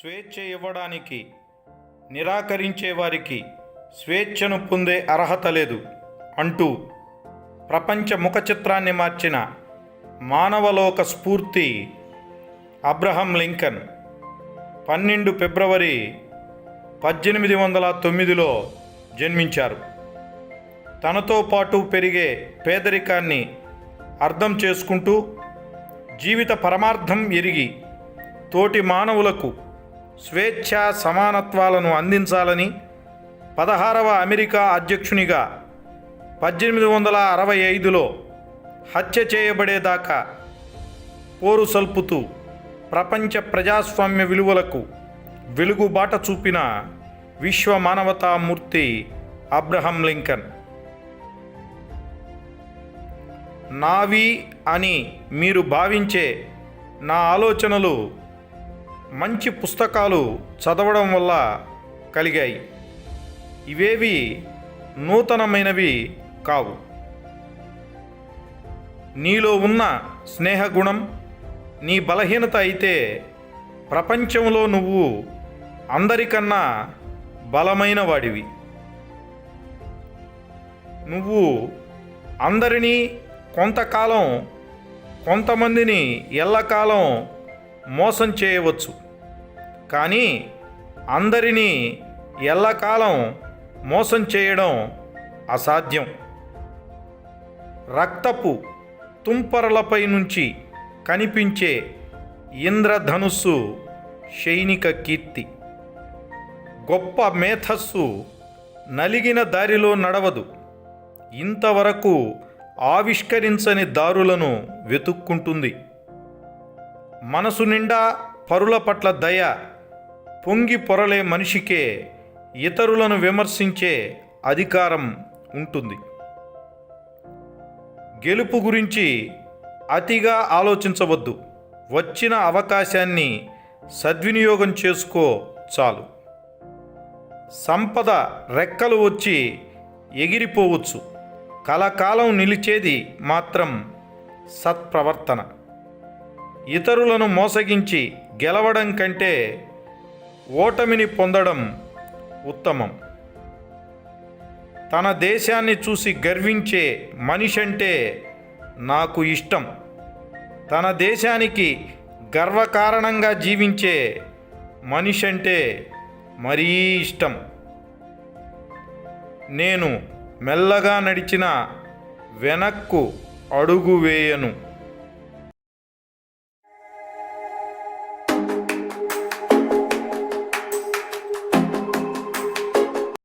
స్వేచ్ఛ ఇవ్వడానికి నిరాకరించే వారికి స్వేచ్ఛను పొందే అర్హత లేదు అంటూ ప్రపంచ ముఖ చిత్రాన్ని మార్చిన మానవలోక స్ఫూర్తి అబ్రహం లింకన్ పన్నెండు ఫిబ్రవరి పద్దెనిమిది వందల తొమ్మిదిలో జన్మించారు. తనతో పాటు పెరిగే పేదరికాన్ని అర్థం చేసుకుంటూ జీవిత పరమార్థం ఎరిగి తోటి మానవులకు స్వేచ్ఛ సమానత్వాలను అందించాలని పదహారవ అమెరికా అధ్యక్షునిగా పద్దెనిమిది వందల అరవై ఐదులో హత్య చేయబడేదాకా పోరు సల్పుతూ ప్రపంచ ప్రజాస్వామ్య విలువలకు వెలుగుబాట చూపిన విశ్వ మానవతామూర్తి అబ్రహం లింకన్. నావి అని మీరు భావించే నా ఆలోచనలు మంచి పుస్తకాలు చదవడం వల్ల కలిగాయి. ఇవేవి నూతనమైనవి కావు. నీలో ఉన్న స్నేహగుణం నీ బలహీనత అయితే ప్రపంచంలో నువ్వు అందరికన్నా బలమైన వాడివి నువ్వు అందరినీ కొంతకాలం కొంతమందిని ఎల్లకాలం మోసం చేయవచ్చు. కానీ అందరినీ ఎల్లకాలం మోసం చేయడం అసాధ్యం. రక్తపు తుంపరలపై నుంచి కనిపించే ఇంద్రధనుస్సు సైనిక కీర్తి. గొప్ప మేధస్సు నలిగిన దారిలో నడవదు. ఇంతవరకు ఆవిష్కరించని దారులను వెతుక్కుంటుంది. మనసు నిండా పరుల పట్ల దయ పొంగి పొరలే మనిషికే ఇతరులను విమర్శించే అధికారం ఉంటుంది. గెలుపు గురించి అతిగా ఆలోచించవద్దు. వచ్చిన అవకాశాన్ని సద్వినియోగం చేసుకో చాలు. సంపద రెక్కలు వచ్చి ఎగిరిపోవచ్చు. కలకాలం నిలిచేది మాత్రం సత్ప్రవర్తన. ఇతరులను మోసగించి గెలవడం కంటే ఓటమిని పొందడం ఉత్తమం. తన దేశాన్ని చూసి గర్వించే మనిషి అంటే నాకు ఇష్టం. తన దేశానికి గర్వకారణంగా జీవించే మనిషి అంటే మరీ ఇష్టం. నేను మెల్లగా నడిచిన వెనక్కు అడుగు వేయను.